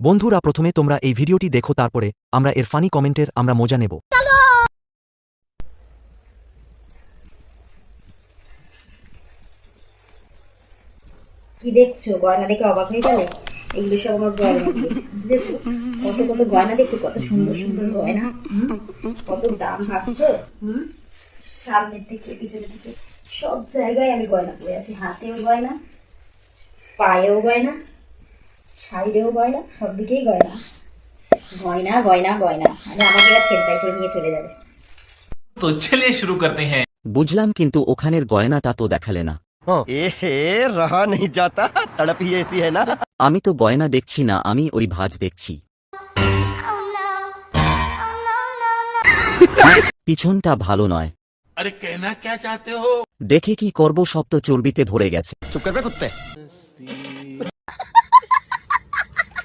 বন্ধুরা, প্রথমে তোমরা এই ভিডিওটি দেখো, তারপরে আমরা এর ফানি কমেন্টের আমরা মজা নেব। কি দেখছ? গয়না দেখে অবাক হয়ে গেলে? এগুলো সব আমার গয়না বুঝেছ কত কত গয়না দেখছ? কত সুন্দর সুন্দর গয়না। কত দাম ভাবছ? সামনের থেকে পিছনের দিকে। সব জায়গায় আমি গয়না পরে আছি। হাতেও গয়না, পায়েও গয়না। সাইডেও গয়না সব দিকেই গয়না। গয়না গয়না গয়না। মানে আমাকে আর ছেলতাই করে নিয়ে চলে যাবে। তো ছেলে শুরু করতে হ্যাঁ। বুঝলাম কিন্তু ওখানের গয়না তা তো দেখালে না। আমি তো গয়না দেখছি না আমি ওই ভাজ দেখছি। পিছনটা ভালো নয়। আরে কেনা কে চাতে হো? দেখে কি করব সব তো চর্বিতে ভরে গেছে। চুপ করবে